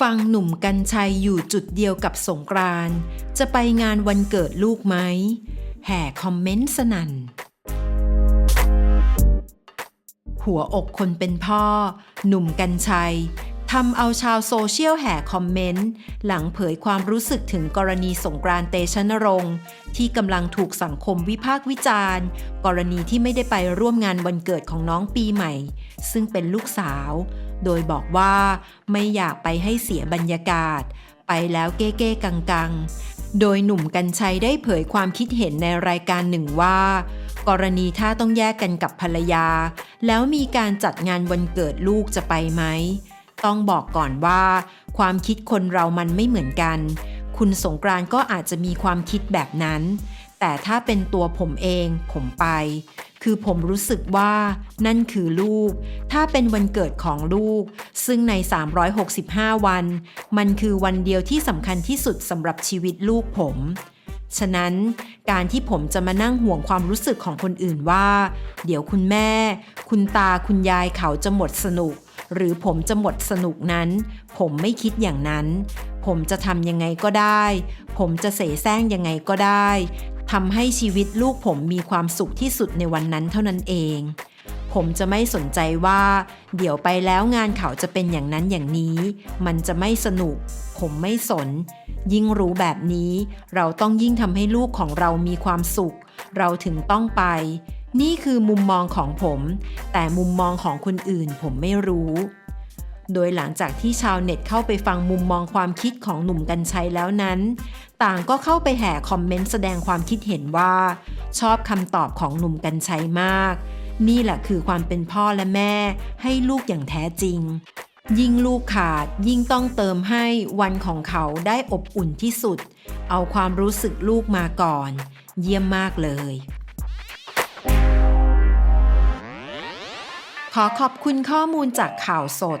ฟังหนุ่มกัญชัยอยู่จุดเดียวกับสงกราน จะไปงานวันเกิดลูกไหม แห่คอมเมนต์สนั่น หัวอกคนเป็นพ่อ หนุ่มกัญชัยทำเอาชาวโซเชียลแห่คอมเมนต์ หลังเผยความรู้สึกถึงกรณีสงกรานเตชะนรงค์ที่กำลังถูกสังคมวิพากษ์วิจารณ์ กรณีที่ไม่ได้ไปร่วมงานวันเกิดของน้องปีใหม่ ซึ่งเป็นลูกสาว โดยบอกว่าไม่อยากไปให้เสียบรรยากาศ ไปแล้วเก้ๆกังๆ โดยหนุ่มกัญชัยได้เผยความคิดเห็นในรายการหนึ่งว่า กรณีถ้าต้องแยกกันกับภรรยา แล้วมีการจัดงานวันเกิดลูกจะไปไหม ต้องบอกก่อนว่า ความคิดคนเรามันไม่เหมือนกัน คุณสงกรานก็อาจจะมีความคิดแบบนั้น แต่ถ้าเป็นตัวผมเองผมไป คือผมรู้สึกว่านั่นคือลูก ถ้าเป็นวันเกิดของลูก ซึ่งใน 365 วัน มันคือวันเดียวที่สำคัญที่สุดสำหรับชีวิตลูกผม ฉะนั้นการที่ผมจะมานั่งห่วงความรู้สึกของคนอื่นว่า เดี๋ยวคุณแม่ คุณตาคุณยายเขาจะหมดสนุก หรือผมจะหมดสนุกนั้น ผมไม่คิดอย่างนั้น ผมจะทำยังไงก็ได้ ผมจะเสแสร้งยังไงก็ได้ ทำให้ชีวิตลูกผมมีความสุขที่สุดในวันนั้นเท่านั้นเอง ผมจะไม่สนใจว่า เดี๋ยวไปแล้วงานเขาจะเป็นอย่างนั้นอย่างนี้ มันจะไม่สนุก ผมไม่สน ยิ่งรู้แบบนี้ เราต้องยิ่งทำให้ลูกของเรามีความสุข เราถึงต้องไป นี่คือมุมมองของผม แต่มุมมองของคนอื่นผมไม่รู้ โดยหลังจากที่ชาวเน็ตเข้าไปฟังมุมมองความคิดของหนุ่มกัญชัยแล้วนั้น ต่างก็เข้าไปแห่คอมเมนต์แสดงความคิดเห็นว่า ชอบคำตอบของหนุ่มกัญชัยมาก นี่แหละคือความเป็นพ่อและแม่ ให้ลูกอย่างแท้จริง ยิ่งลูกขาดยิ่งต้องเติมให้วันของเขาได้อบอุ่นที่สุด เอาความรู้สึกลูกมาก่อน เยี่ยมมากเลยขอขอบคุณข้อมูลจากข่าวสด